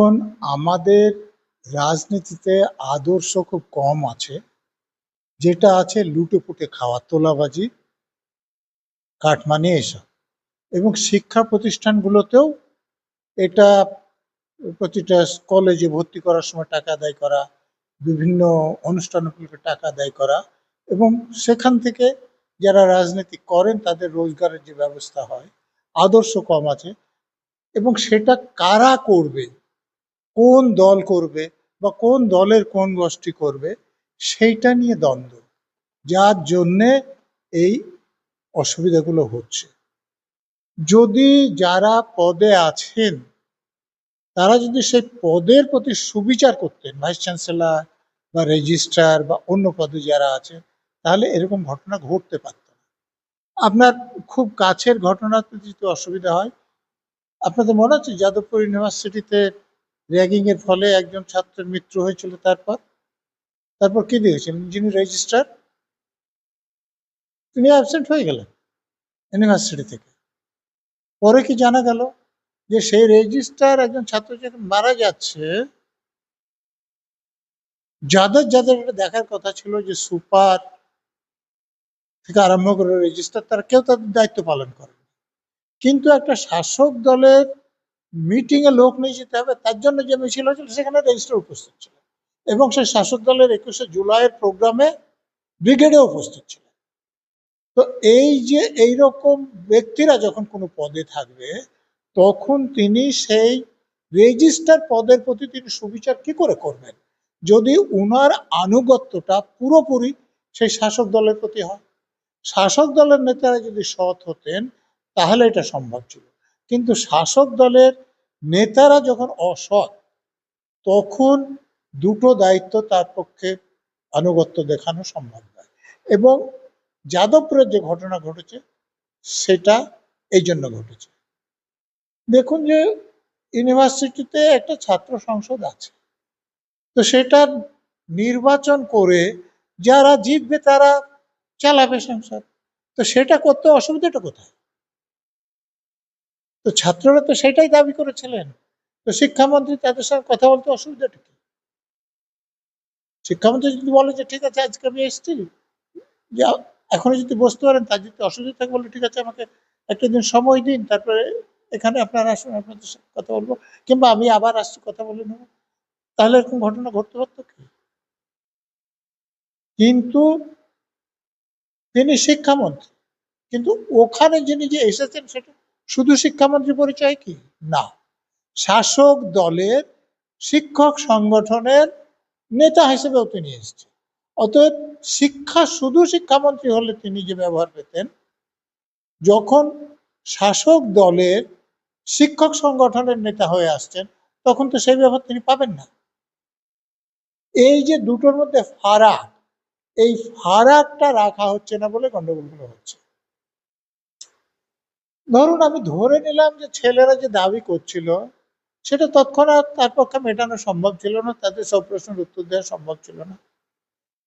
এখন আমাদের রাজনীতিতে আদর্শ খুব কম আছে। যেটা আছে লুটে পুটে খাওয়া, তোলাবাজি, কাটমানি এসব। এবং শিক্ষা প্রতিষ্ঠানগুলোতেও এটা প্রতিটা কলেজে ভর্তি করার সময় টাকা আদায় করা, বিভিন্ন অনুষ্ঠানগুলোকে টাকা আদায় করা এবং সেখান থেকে যারা রাজনীতি করেন তাদের রোজগারের যে ব্যবস্থা হয়, আদর্শ কম আছে। এবং সেটা কারা করবে? কোন দল করবে বা কোন দলের কোন গোষ্ঠী করবে, সেইটা নিয়ে দ্বন্দ্ব। যার জন্যে এই অসুবিধাগুলো হচ্ছে। যদি যারা পদে আছেন, তারা যদি সেই পদের প্রতি সুবিচার করতেন, ভাইস চ্যান্সেলর বা রেজিস্ট্রার বা অন্য পদে যারা আছে, তাহলে এরকম ঘটনা ঘটতে পারত না। আপনার খুব কাছের ঘটনাতে যদি অসুবিধা হয়, আপনাদের মনে আছে যাদবপুর ইউনিভার্সিটিতে র্যাগিং এর ফলে একজন ছাত্রের মৃত্যু হয়েছিল তারপর। তারপর কি দিয়েছিলেন যিনি রেজিস্ট্রার তিনি অ্যাবসেন্ট হয়ে গেলেন ইউনিভার্সিটি থেকে। পরে কি জানা গেল যে সেই রেজিস্ট্রার একজন ছাত্র যখন মারা যাচ্ছে, যাদের যাদের দেখার কথা ছিল যে সুপার থেকে আরম্ভ করে রেজিস্ট্রার তারা কেউ তাদের দায়িত্ব পালন করে কিন্তু একটা শাসক দলের মিটিং এ লোক নিয়ে যেতে হবে, তার জন্য যে মিছিল হয়েছিল সেখানে রেজিস্টার উপস্থিত ছিল। এবং সেই শাসক দলের একুশে জুলাইয়ের প্রোগ্রামে ব্রিগেডে উপস্থিত ছিল। তো এই যে এইরকম ব্যক্তিরা যখন কোনো পদে থাকবে, তখন তিনি সেই রেজিস্টার পদের প্রতি তিনি সুবিচার কি করে করবেন? যদি উনার আনুগত্যটা পুরোপুরি সেই শাসক দলের প্রতি হয়। শাসক দলের নেতারা যদি সৎ হতেন, তাহলে এটা সম্ভব ছিল। কিন্তু শাসক দলের নেতারা যখন অসৎ, তখন দুটো দায়িত্ব তার পক্ষে আনুগত্য দেখানো সম্ভব নয়। এবং যাদবপুরের যে ঘটনা ঘটেছে, সেটা এই জন্য ঘটেছে। দেখুন যে, ইউনিভার্সিটিতে একটা ছাত্র সংসদ আছে। তো সেটা নির্বাচন করে যারা জিতবে তারা চালাবে সংসদ। তো সেটা করতে অসুবিধাটা কোথায়? তো ছাত্ররা তো সেটাই দাবি করেছিলেন। তো শিক্ষামন্ত্রী তাদের সঙ্গে কথা বলতে অসুবিধাটা কি? শিক্ষামন্ত্রী যদি বলে যে, ঠিক আছে, আজকে আমি এসেছি। যে এখনও যদি বসতে পারেন, তার যদি অসুবিধা থাকে, বলে, ঠিক আছে, আমাকে একটা দিন সময় দিন, তারপরে এখানে আপনারা আসুন আপনাদের সাথে কথা বলব। কিংবা আমি আবার আসছি, কথা বলে নেব। তাহলে এরকম ঘটনা ঘটতে পারতো কি? কিন্তু তিনি শিক্ষামন্ত্রী। কিন্তু ওখানে যিনি যে এসেছেন, সেটা শুধু শিক্ষামন্ত্রী পরিচয় কি? না। শাসক দলের শিক্ষক সংগঠনের নেতা হিসেবেও তিনি এসেছেন। অতএব শিক্ষা শুধু শিক্ষামন্ত্রী হলে তিনি যে ব্যবহার পেতেন, যখন শাসক দলের শিক্ষক সংগঠনের নেতা হয়ে আসছেন তখন তো সেই ব্যবহার তিনি পাবেন না। এই যে দুটোর মধ্যে ফারাক, এই ফারাকটা রাখা হচ্ছে না বলে গন্ডগোলগুলো হচ্ছে। ধরুন আমি ধরে নিলাম যে ছেলেরা যে দাবি করছিল, সেটা তৎক্ষণাৎ তার পক্ষে মেটানো সম্ভব ছিল না, তাদের সব প্রশ্নের উত্তর দেওয়া সম্ভব ছিল না।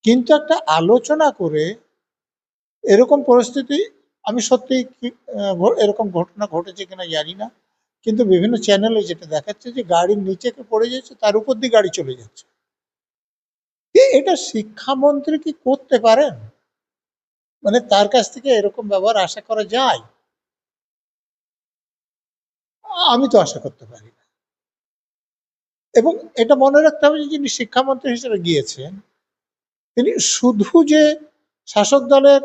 কিন্তু একটা আলোচনা করে এরকম পরিস্থিতি, আমি সত্যি এরকম ঘটনা ঘটেছে কিনা জানি না, কিন্তু বিভিন্ন চ্যানেলে যেটা দেখাচ্ছে যে গাড়ির নিচে পড়ে যাচ্ছে, তার উপর দিয়ে গাড়ি চলে যাচ্ছে। এটা শিক্ষামন্ত্রী কি করতে পারেন? মানে তার কাছ থেকে এরকম ব্যবহার আশা করা যায়? আমি তো আশা করতে পারি না। এবং এটা মনে রাখতে হবে যে যিনি শিক্ষামন্ত্রী হিসেবে গিয়েছেন, তিনি শুধু যে শাসক দলের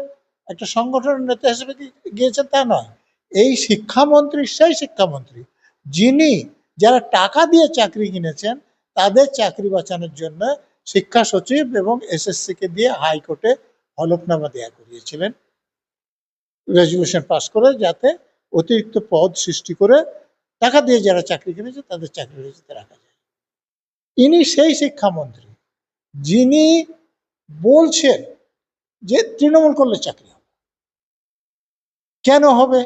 একটা সংগঠনের নেতা হিসেবে গিয়েছেন তা নয়, এই শিক্ষামন্ত্রী সেই শিক্ষামন্ত্রী, যিনি যারা টাকা দিয়ে চাকরি কিনেছেন, তাদের চাকরি বাঁচানোর জন্য শিক্ষা সচিব এবং এসএসসি কে দিয়ে হাইকোর্টে হলফনামা দেয়া করিয়েছিলেন। রেজুলেশন পাস করে যাতে অতিরিক্ত পদ সৃষ্টি করে টাকা দিয়ে যারা চাকরি কিনেছে তাদের চাকরি রেজিতে রাখা যায়। ইনি সেই শিক্ষামন্ত্রী, যিনি বলছেন যে তৃণমূল করলে চাকরি হবে। কেন হবে?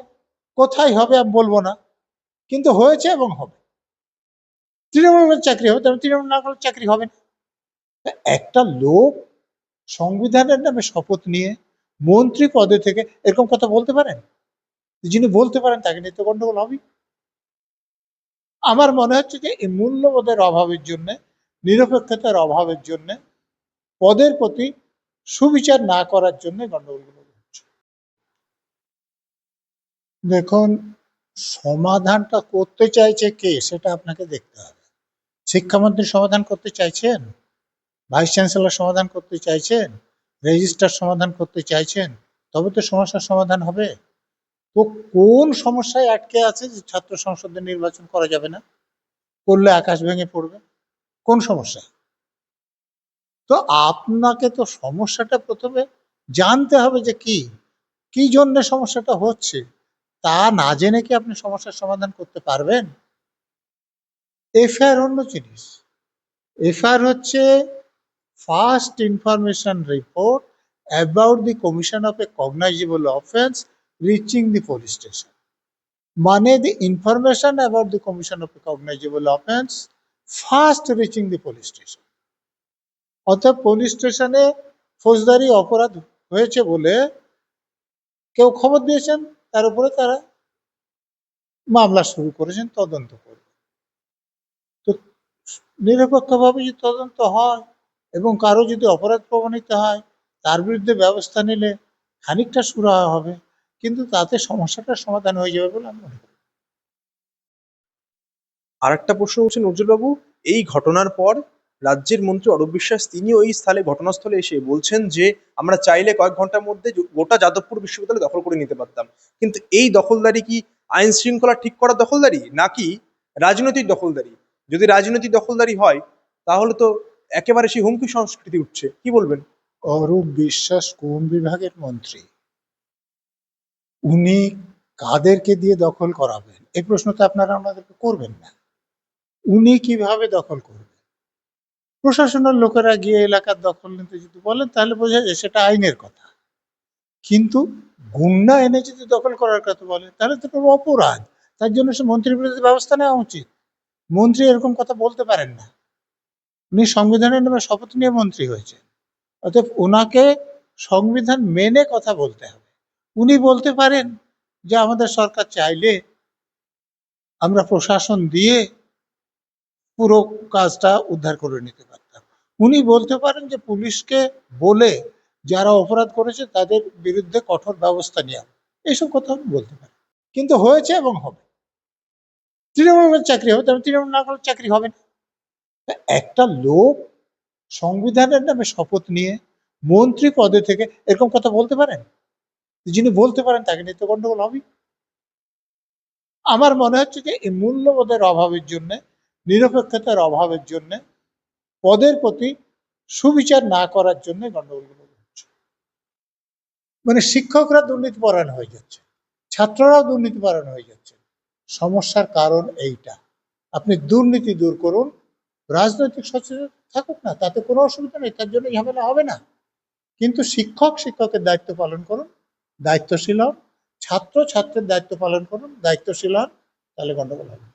কোথায় হবে আমি বলব না, কিন্তু হয়েছে এবং হবে। তৃণমূল চাকরি হবে, তবে তৃণমূল না করলে চাকরি হবে না। একটা লোক সংবিধানের নামে শপথ নিয়ে মন্ত্রী পদে থেকে এরকম কথা বলতে পারেন? যিনি বলতে পারেন, তাকে নিয়ে তো গন্ডগোল হবে আমার মনে হচ্ছে যে এই মূল্যবোধের অভাবের জন্য, নিরপেক্ষতার অভাবের জন্য, পদের প্রতি সুবিচার না করার জন্য গন্ডগোলগুলো হচ্ছে। দেখুন, সমাধানটা করতে চাইছে কে সেটা আপনাকে দেখতে হবে। শিক্ষামন্ত্রী সমাধান করতে চাইছেন? ভাইস চ্যান্সেলর সমাধান করতে চাইছেন? রেজিস্ট্রার সমাধান করতে চাইছেন? তবে তো সমস্যার সমাধান হবে। তো কোন সমস্যায় আটকে আছে যে ছাত্র সংসদের নির্বাচন করা যাবে না? করলে আকাশ ভেঙে পড়বে। কোন সমস্যা তো আপনাকে তো সমস্যাটা প্রথমে জানতে হবে যে কি কি জন্য সমস্যাটা হচ্ছে? তা না জেনে কি আপনি সমস্যার সমাধান করতে পারবেন? এফআইআর অন্য জিনিস। এফআইআর হচ্ছে first information report about the commission of a cognizable offence the police station মানে the information about the commission of a cognizable offence first reaching the police station অর্থাৎ পুলিশ স্টেশনে ফৌজদারি অপরাধ হয়েছে বলে কেউ খবর দিয়েছেন, তার উপরে তারা মামলা শুরু করেছেন, তদন্ত করবে। তো নিরপেক্ষভাবে যদি তদন্ত হয় এবং কারও যদি অপরাধ প্রমাণিত হয়, তার বিরুদ্ধে ব্যবস্থা নিলে খানিকটা সুরাহা হবে। কিন্তু তাতে সমস্যাটার সমাধান হয়ে যাবে বলে আমি মনে করি। আর একটা প্রশ্ন হচ্ছেন নজরুলবাবু এই ঘটনার পর রাজ্যের মন্ত্রী অরূপ বিশ্বাস তিনি ওই স্থলে ঘটনাস্থলে এসে বলছেন যে আমরা চাইলে কয়েক ঘণ্টার মধ্যে গোটা যাদবপুর বিশ্ববিদ্যালয় দখল করে নিতে পারতাম। কিন্তু এই দখলদারি কি আইন শৃঙ্খলা ঠিক করা দখলদারি নাকি রাজনৈতিক দখলদারি? যদি রাজনৈতিক দখলদারি হয় তাহলে তো একেবারে সেই হুমকি সংস্কৃতি উঠছে। কি বলবেন? অরূপ বিশ্বাস কোন বিভাগের মন্ত্রী। উনি কাদেরকে দিয়ে দখল করাবেন? এই প্রশ্ন তো আপনারা আমাদেরকে করবেন না। উনি কীভাবে দখল করবেন? প্রশাসনের লোকেরা গিয়ে এলাকার দখল নিতে যদি বলেন, তাহলে বোঝা যায় সেটা আইনের কথা। কিন্তু গুন্ডা এনে যদি দখল করার কথা বলে তাহলে তো কোনো অপরাধ। তার জন্য সে মন্ত্রীর বিরুদ্ধে ব্যবস্থা নেওয়া উচিত। মন্ত্রী এরকম কথা বলতে পারেন না। উনি সংবিধানের নামে শপথ নিয়ে মন্ত্রী হয়েছে অতএব ওনাকে সংবিধান মেনে কথা বলতে হবে। উনি বলতে পারেন যে আমাদের সরকার চাইলে আমরা প্রশাসন দিয়ে পুরো কাজটা উদ্ধার করে নিতে পারতাম। উনি বলতে পারেন যে পুলিশকে বলে যারা অপরাধ করেছে তাদের বিরুদ্ধে কঠোর ব্যবস্থা নেওয়া। এইসব কথা উনি বলতে পারেন। কিন্তু হয়েছে এবং হবে। তৃণমূলের চাকরি হবে, তবে তৃণমূল না করলে চাকরি হবে না। একটা লোক সংবিধানের নামে শপথ নিয়ে মন্ত্রী পদে থেকে এরকম কথা বলতে পারেন? যিনি বলতে পারেন, তাকে নিয়ে গন্ডগোল হবে আমার মনে হচ্ছে যে, এই মূল্যবোধের অভাবের জন্য, নিরপেক্ষতার অভাবের জন্য, পদের প্রতি সুবিচার না করার জন্য গন্ডগোলগুলো হচ্ছে। মানে শিক্ষকরা দুর্নীতিপরায়ণ হয়ে যাচ্ছে, ছাত্ররাও দুর্নীতিপরায়ণ হয়ে যাচ্ছে। সমস্যার কারণ এইটা। আপনি দুর্নীতি দূর করুন, রাজনৈতিক সচেতন থাকুক না, তাতে কোনো অসুবিধা নেই, তার জন্য ঝামেলা হবে না। কিন্তু শিক্ষক, শিক্ষকের দায়িত্ব পালন করুন দায়িত্বশীল হন ছাত্র ছাত্রের দায়িত্ব পালন করুন দায়িত্বশীল হন তাহলে গণ্ডগোল হবে।